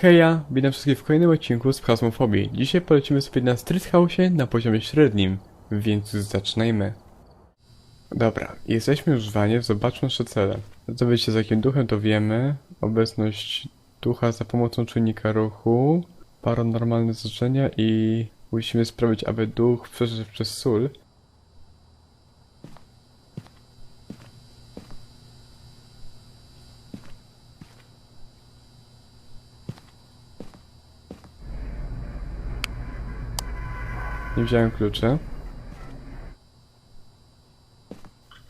Heja, witam wszystkich w kolejnym odcinku z Phasmofobii. Dzisiaj polecimy sobie na Street House na poziomie średnim, więc zaczynajmy. Dobra, jesteśmy już w wanie, zobaczmy nasze cele. Się z jakim duchem to wiemy. Obecność ducha za pomocą czynnika ruchu, paranormalne zdarzenia i musimy sprawić, aby duch przeszedł przez sól. Wziąłem kluczy.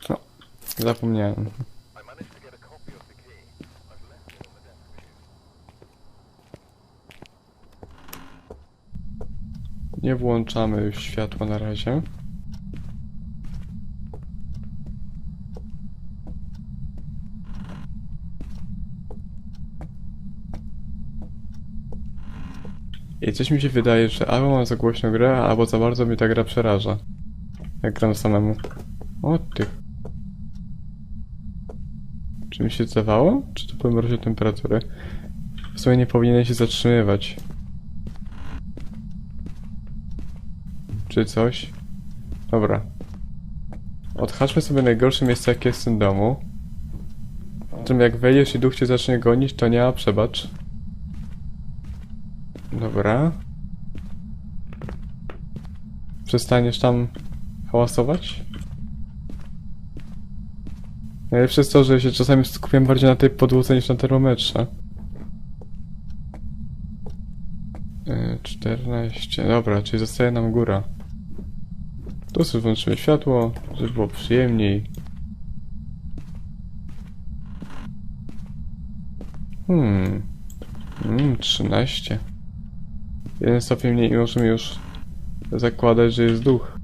No, zapomniałem. Nie włączamy już światła na razie. I coś mi się wydaje, że albo mam za głośno grę, albo za bardzo mnie ta gra przeraża. Jak gram samemu. O ty. Czy mi się zdawało? Czy to byłem temperatury? W sumie nie powinienem się zatrzymywać. Czy coś? Dobra. Odhaczmy sobie najgorsze miejsce jakie jest w tym domu. Potem jak wejdziesz i duch cię zacznie gonić, to nie ma przebacz. Dobra. Przestaniesz tam hałasować? Najlepsze jest to, że się czasami skupiam bardziej na tej podłodze niż na termometrze. Yy, 14. Dobra, czyli zostaje nam góra. Tu sobie włączymy światło, żeby było przyjemniej. Hmm. Hmm, 13. Jeden stopień mniej i możemy już zakładać, że jest duch.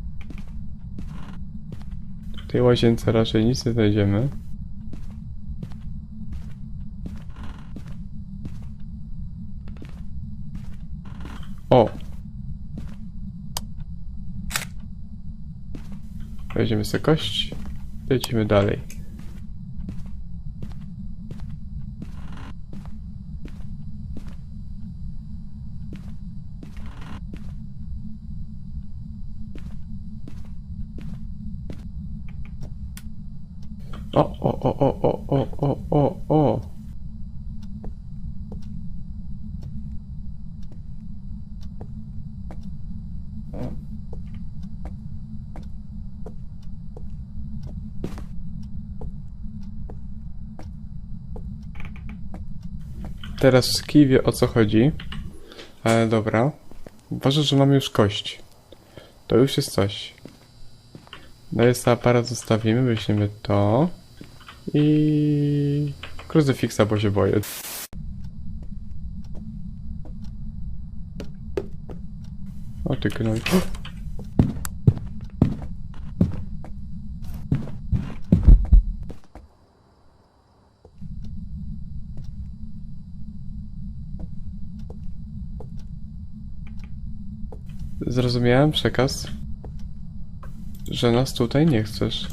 W tej łazience raczej nic nie znajdziemy. O! Weźmiemy sobie kość. Lecimy dalej. o, o, o, o, o, o, o. Teraz kij o co chodzi. Ale dobra. Uważam, że mamy już kość. To już jest coś. Daję sobie aparat zostawimy, weźmiemy to. I... Krucyfiksa, bo się boję. O ty gnoj. Zrozumiałem przekaz, że nas tutaj nie chcesz.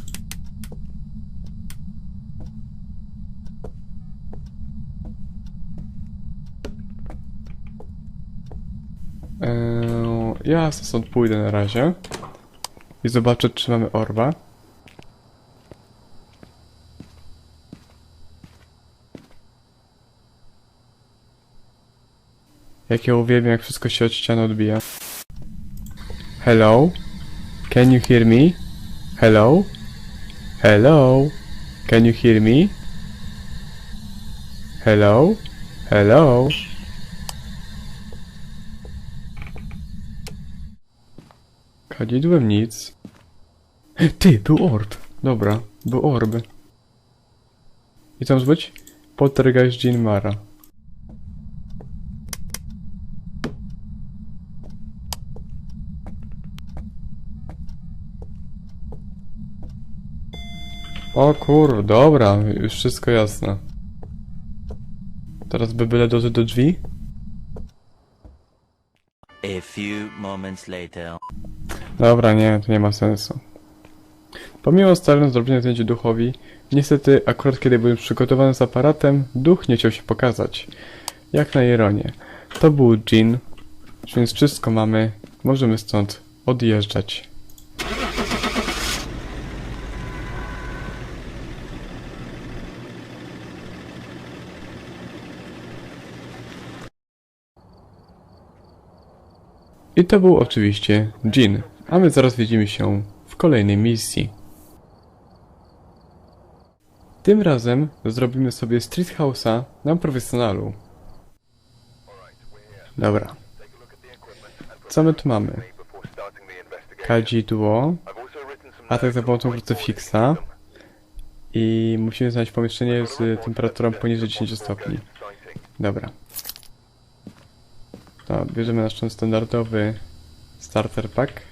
Ja stąd pójdę na razie i zobaczę, czy mamy orba. Jak ja uwielbiam, jak wszystko się od ściany odbija. Hello? Can you hear me? Hello? Hello? Can you hear me? Hello? Hello? Kadzidłem nic. Ty, był orb. Dobra, był orb. I co może być? Poltergeist Jean Mara. O kur, dobra, już wszystko jasne. Teraz by byle dożyć do drzwi? A few moments later. Dobra, nie, to nie ma sensu. Pomimo starania zrobienia zdjęcia duchowi, niestety akurat kiedy byłem przygotowany z aparatem, duch nie chciał się pokazać. Jak na ironię. To był Jean, więc wszystko mamy. Możemy stąd odjeżdżać. I to był oczywiście Jean, a my zaraz widzimy się w kolejnej misji. Tym razem zrobimy sobie Street House'a na profesjonalu. Dobra. Co my tu mamy? Kadzidło, atak za pomocą krucyfiksa i musimy znaleźć pomieszczenie z temperaturą poniżej 10 stopni. Dobra. To bierzemy nasz standardowy starter pack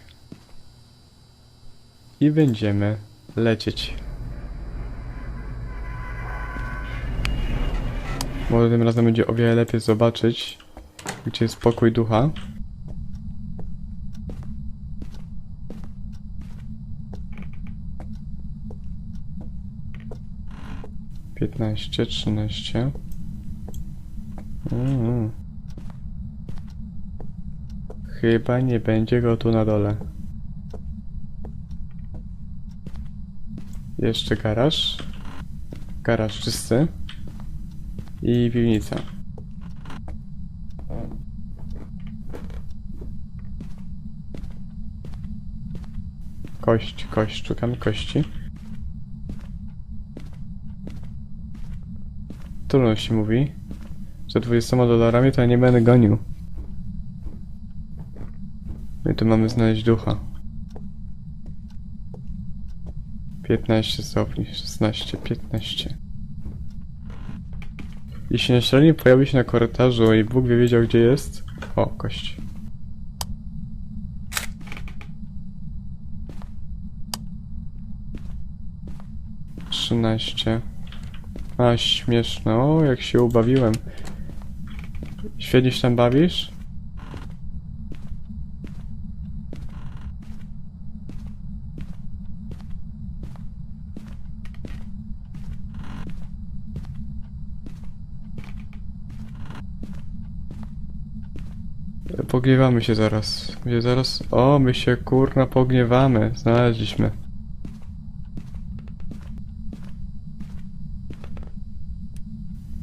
i będziemy lecieć. Może tym razem będzie o wiele lepiej zobaczyć, gdzie jest spokój ducha. Piętnaście, trzynaście. Mm. Chyba nie będzie go tu na dole. Jeszcze garaż. Garaż czysty. I piwnica. Kość, kość, szukamy kości. Trudno się mówi. Za 20 dolarami to ja nie będę gonił. My tu mamy znaleźć ducha. 15 stopni, 16, 15. Jeśli naśladnik pojawi się na korytarzu i Bóg wie wiedział gdzie jest... O, kość. Trzynaście. A, śmieszne. O, jak się ubawiłem. Świetnie się tam bawisz? Pogniewamy się zaraz. My zaraz... O, my się kurna pogniewamy. Znaleźliśmy.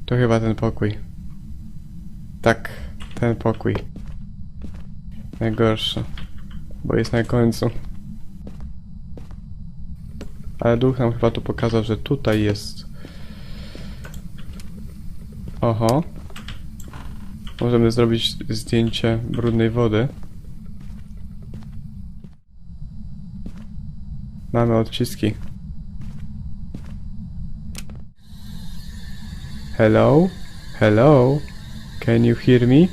To chyba ten pokój. Tak, ten pokój. Najgorszy. Bo jest na końcu. Ale duch nam chyba tu pokazał, że tutaj jest. Oho. Możemy zrobić zdjęcie brudnej wody. Mamy odciski. Hello? Hello? Can you hear me?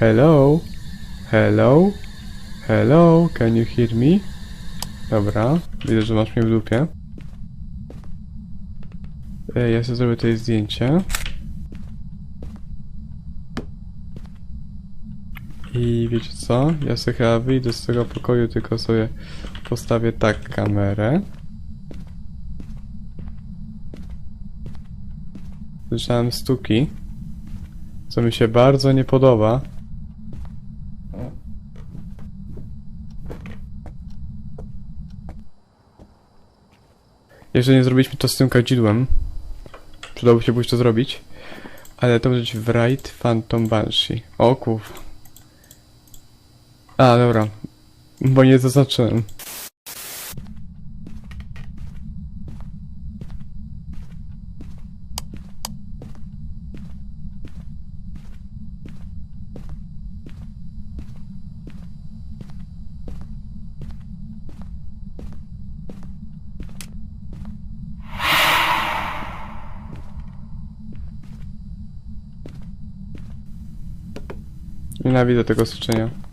Hello? Hello? Hello? Can you hear me? Dobra, widzę, że masz mnie w dupie. Ja sobie zrobię tutaj zdjęcie. I wiecie co? Ja sobie chyba wyjdę z tego pokoju, tylko sobie postawię tak kamerę. Słyszałem stuki, co mi się bardzo nie podoba. Jeżeli nie zrobiliśmy to z tym kadzidłem, przydałoby się pójść to zrobić. Ale to być Wright Phantom Banshee. O kurwa. A, dobra. Bo nie zaznaczyłem. Nienawidzę tego syczenia.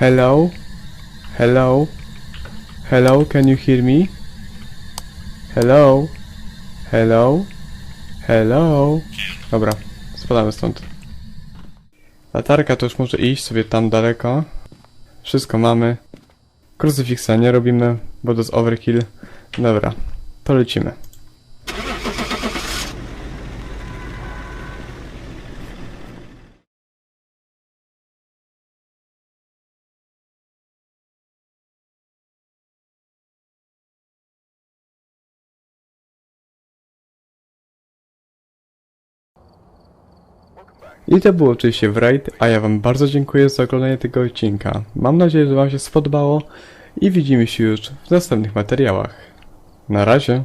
Hello? Hello? Hello, can you hear me? Hello? Hello? Hello? Dobra, spadamy stąd. Latarka to już może iść sobie tam daleko. Wszystko mamy. Krucyfiksa nie robimy, bo to jest overkill. Dobra, to lecimy. I to było oczywiście w raid, a ja wam bardzo dziękuję za oglądanie tego odcinka. Mam nadzieję, że wam się spodobało i widzimy się już w następnych materiałach. Na razie.